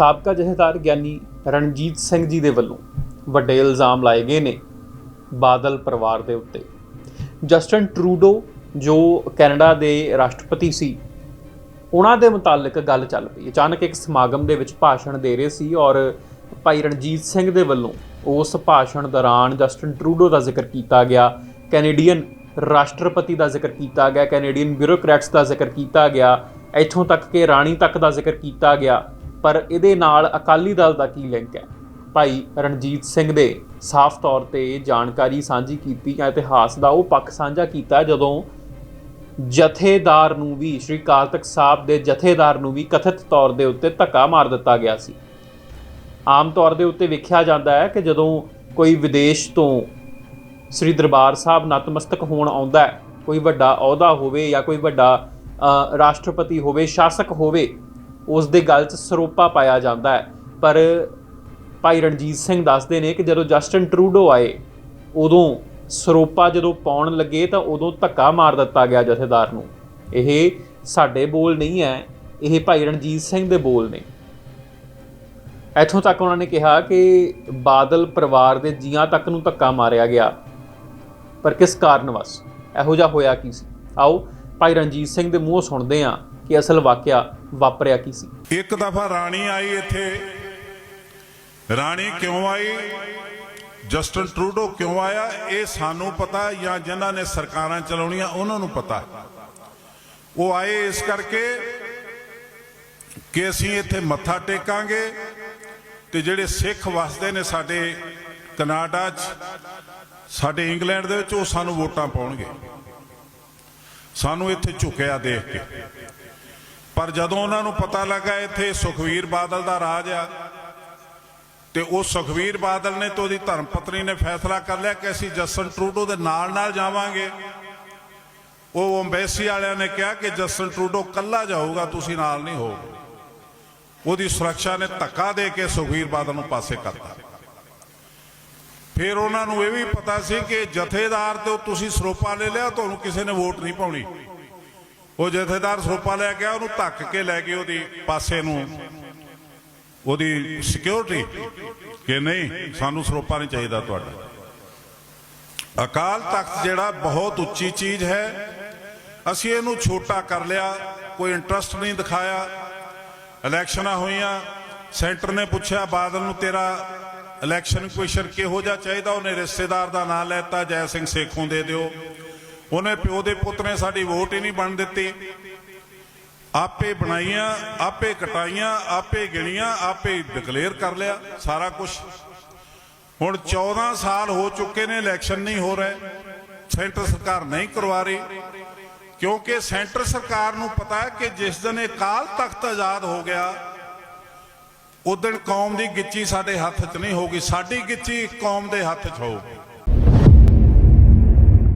ਸਾਬਕਾ ਜਥੇਦਾਰ ਗਿਆਨੀ ਰਣਜੀਤ ਸਿੰਘ ਜੀ ਦੇ ਵੱਲੋਂ ਵੱਡੇ ਇਲਜ਼ਾਮ ਲਾਏ ਗਏ ਨੇ ਬਾਦਲ ਪਰਿਵਾਰ ਦੇ ਉੱਤੇ। ਜਸਟਨ ਟਰੂਡੋ, ਜੋ ਕੈਨੇਡਾ ਦੇ ਰਾਸ਼ਟਰਪਤੀ ਸੀ, ਉਹਨਾਂ ਦੇ ਮੁਤਾਲਕ ਗੱਲ ਚੱਲ ਪਈ। ਅਚਾਨਕ ਇੱਕ ਸਮਾਗਮ ਦੇ ਵਿੱਚ ਭਾਸ਼ਣ ਦੇ ਰਹੇ ਸੀ ਔਰ ਭਾਈ ਰਣਜੀਤ ਸਿੰਘ ਦੇ ਵੱਲੋਂ ਉਸ ਭਾਸ਼ਣ ਦੌਰਾਨ ਜਸਟਨ ਟਰੂਡੋ ਦਾ ਜ਼ਿਕਰ ਕੀਤਾ ਗਿਆ, ਕੈਨੇਡੀਅਨ ਰਾਸ਼ਟਰਪਤੀ ਦਾ ਜ਼ਿਕਰ ਕੀਤਾ ਗਿਆ, ਕੈਨੇਡੀਅਨ ਬਿਊਰੋਕਰੈਟਸ ਦਾ ਜ਼ਿਕਰ ਕੀਤਾ ਗਿਆ, ਇੱਥੋਂ ਤੱਕ ਕਿ ਰਾਣੀ ਤੱਕ ਦਾ ਜ਼ਿਕਰ ਕੀਤਾ ਗਿਆ। ਪਰ ਇਹਦੇ ਨਾਲ ਅਕਾਲੀ ਦਲ ਦਾ ਕੀ ਲਿੰਕ ਹੈ? ਭਾਈ ਰਣਜੀਤ ਸਿੰਘ ਦੇ ਸਾਫ਼ ਤੌਰ ਤੇ ਜਾਣਕਾਰੀ ਸਾਂਝੀ ਕੀਤੀ ਜਾਂ ਇਤਿਹਾਸ ਦਾ ਉਹ ਪੱਖ ਸਾਂਝਾ ਕੀਤਾ ਜਦੋਂ ਜਥੇਦਾਰ ਨੂੰ ਵੀ, ਸ਼੍ਰੀ ਅਕਾਲ ਤਖਤ ਸਾਹਿਬ ਦੇ ਜਥੇਦਾਰ ਨੂੰ ਵੀ ਕਥਿਤ ਤੌਰ ਦੇ ਉੱਤੇ ਧੱਕਾ ਮਾਰ ਦਿੱਤਾ ਗਿਆ ਸੀ। ਆਮ ਤੌਰ ਦੇ ਉੱਤੇ ਵੇਖਿਆ ਜਾਂਦਾ ਹੈ ਕਿ ਜਦੋਂ ਕੋਈ ਵਿਦੇਸ਼ ਤੋਂ ਸ੍ਰੀ ਦਰਬਾਰ ਸਾਹਿਬ ਨਤਮਸਤਕ ਹੋਣ ਆਉਂਦਾ ਹੈ, ਕੋਈ ਵੱਡਾ ਅਹੁਦਾ ਹੋਵੇ ਜਾਂ ਕੋਈ ਵੱਡਾ ਰਾਸ਼ਟਰਪਤੀ ਹੋਵੇ, ਸ਼ਾਸਕ ਹੋਵੇ ਉਸ ਦੇ ਗਲ 'ਚ ਸਰੋਪਾ ਪਾਇਆ ਜਾਂਦਾ ਹੈ। ਪਰ ਭਾਈ ਰਣਜੀਤ ਸਿੰਘ ਦੱਸਦੇ ਨੇ ਕਿ ਜਦੋਂ ਜਸਟਨ ਟਰੂਡੋ ਆਏ, ਉਦੋਂ ਸਰੋਪਾ ਜਦੋਂ ਪਾਉਣ ਲੱਗੇ ਤਾਂ ਉਦੋਂ ਧੱਕਾ ਮਾਰ ਦਿੱਤਾ ਗਿਆ ਜਥੇਦਾਰ ਨੂੰ। ਇਹ ਸਾਡੇ ਬੋਲ ਨਹੀਂ ਹੈ, ਇਹ ਭਾਈ ਰਣਜੀਤ ਸਿੰਘ ਦੇ ਬੋਲ ਨੇ। ਇੱਥੋਂ ਤੱਕ ਉਹਨਾਂ ਨੇ ਕਿਹਾ ਕਿ ਬਾਦਲ ਪਰਿਵਾਰ ਦੇ ਜੀਆਂ ਤੱਕ ਨੂੰ ਧੱਕਾ ਮਾਰਿਆ ਗਿਆ। ਪਰ ਕਿਸ ਕਾਰਨ ਵਸ? ਇਹੋ ਜਿਹਾ ਹੋਇਆ ਕੀ ਸੀ? ਆਓ ਭਾਈ ਰਣਜੀਤ ਸਿੰਘ ਦੇ ਮੂੰਹੋਂ ਸੁਣਦੇ ਹਾਂ। ਕਿ ਅਸਲ ਵਾਕਿਆ ਵਾਪਰਿਆ ਕੀ ਸੀ? ਇੱਕ ਦਫਾ ਰਾਣੀ ਆਈ ਇੱਥੇ। ਰਾਣੀ ਕਿਉਂ ਆਈ? ਜਸਟਨ ਟਰੂਡੋ ਕਿਉਂ ਆਇਆ? ਇਹ ਸਾਨੂੰ ਪਤਾ ਜਾਂ ਜਿਨ੍ਹਾਂ ਨੇ ਸਰਕਾਰਾਂ ਚਲਾਉਣੀਆਂ, ਉਹਨਾਂ ਨੂੰ ਪਤਾ ਉਹ ਆਏ ਇਸ ਕਰਕੇ ਕਿ ਅਸੀਂ ਇੱਥੇ ਮੱਥਾ ਟੇਕਾਂਗੇ ਤੇ ਜਿਹੜੇ ਸਿੱਖ ਵਸਦੇ ਨੇ ਸਾਡੇ ਕਨਾਡਾ 'ਚ, ਸਾਡੇ ਇੰਗਲੈਂਡ ਦੇ ਵਿੱਚ, ਉਹ ਸਾਨੂੰ ਵੋਟਾਂ ਪਾਉਣਗੇ। ਸਾਨੂੰ ਇੱਥੇ ਝੁਕਿਆ ਦੇਖ ਕੇ। ਪਰ ਜਦੋਂ ਉਹਨਾਂ ਨੂੰ ਪਤਾ ਲੱਗਾ ਇੱਥੇ ਸੁਖਵੀਰ ਬਾਦਲ ਦਾ ਰਾਜ ਆ, ਤੇ ਉਹ ਸੁਖਵੀਰ ਬਾਦਲ ਨੇ ਤੇ ਉਹਦੀ ਧਰਮ ਪਤਨੀ ਨੇ ਫੈਸਲਾ ਕਰ ਲਿਆ ਕਿ ਅਸੀਂ ਜਸਟਨ ਟਰੂਡੋ ਦੇ ਨਾਲ ਨਾਲ ਜਾਵਾਂਗੇ। ਉਹ ਅੰਬੈਸੀ ਵਾਲਿਆਂ ਨੇ ਕਿਹਾ ਕਿ ਜਸਟਨ ਟਰੂਡੋ ਕੱਲਾ ਜਾਊਗਾ, ਤੁਸੀਂ ਨਾਲ ਨਹੀਂ ਹੋਗੇ ਉਹਦੀ ਸੁਰੱਖਿਆ ਨੇ ਧੱਕਾ ਦੇ ਕੇ ਸੁਖਵੀਰ ਬਾਦਲ ਨੂੰ ਪਾਸੇ ਕਰਤਾ। ਫਿਰ ਉਹਨਾਂ ਨੂੰ ਇਹ ਵੀ ਪਤਾ ਸੀ ਕਿ ਜਥੇਦਾਰ ਤੇ ਤੁਸੀਂ ਸਰੋਪਾ ਲੈ ਲਿਆ, ਤੁਹਾਨੂੰ ਕਿਸੇ ਨੇ ਵੋਟ ਨਹੀਂ ਪਾਉਣੀ। ਉਹ ਜਥੇਦਾਰ ਸਰੋਪਾ ਲੈ ਗਿਆ ਉਹਨੂੰ ਧੱਕ ਕੇ ਲੈ ਗਏ ਉਹਦੀ ਪਾਸੇ ਨੂੰ। ਉਹਦੀ ਸਿਕਿਉਰਿਟੀ ਕਿ ਨਹੀਂ, ਸਾਨੂੰ ਸਰੋਪਾ ਨਹੀਂ ਚਾਹੀਦਾ ਤੁਹਾਡਾ। ਅਕਾਲ ਤਖਤ ਜਿਹੜਾ ਬਹੁਤ ਉੱਚੀ ਚੀਜ਼ ਹੈ। ਅਸੀਂ ਇਹਨੂੰ ਛੋਟਾ ਕਰ ਲਿਆ, ਕੋਈ ਇੰਟਰਸਟ ਨਹੀਂ ਦਿਖਾਇਆ। ਇਲੈਕਸ਼ਨਾਂ ਹੋਈਆਂ, ਸੈਂਟਰ ਨੇ ਪੁੱਛਿਆ, ਬਾਦਲ ਨੂੰ ਤੇਰਾ ਇਲੈਕਸ਼ਨ ਕੁਐਸਚਨ ਕਿਹੋ ਜਿਹਾ ਚਾਹੀਦਾ? ਉਹਨੇ ਰਿਸ਼ਤੇਦਾਰ ਦਾ ਨਾਂ ਲੈਤਾ, ਜੈ ਸਿੰਘ ਸੇਖੋਂ ਦੇ ਦਿਓ। ਉਹਨੇ ਪਿਓ ਦੇ ਪੁੱਤ ਨੇ ਸਾਡੀ ਵੋਟ ਹੀ ਨਹੀਂ ਬਣ ਦਿੱਤੀ। ਆਪੇ ਬਣਾਈਆਂ, ਆਪੇ ਕਟਾਈਆਂ, ਆਪੇ ਗਿਣੀਆਂ, ਆਪੇ ਡਿਕਲੇਅਰ ਕਰ ਲਿਆ ਸਾਰਾ ਕੁਝ ਹੁਣ 14 ਸਾਲ ਹੋ ਚੁੱਕੇ ਨੇ ਇਲੈਕਸ਼ਨ ਨਹੀਂ ਹੋ ਰਹੇ। ਸੈਂਟਰ ਸਰਕਾਰ ਨਹੀਂ ਕਰਵਾ ਰਹੀ। ਕਿਉਂਕਿ ਸੈਂਟਰ ਸਰਕਾਰ ਨੂੰ ਪਤਾ ਹੈ ਕਿ ਜਿਸ ਦਿਨ ਇਹ ਕਾਲ ਤਖਤ ਆਜ਼ਾਦ ਹੋ ਗਿਆ ਉਦੋਂ ਕੌਮ ਦੀ ਗਿੱਚੀ ਸਾਡੇ ਹੱਥ 'ਚ ਨਹੀਂ ਹੋਗੀ ਸਾਡੀ ਗਿੱਚੀ ਕੌਮ ਦੇ ਹੱਥ 'ਚ ਹੋਊਗੀ।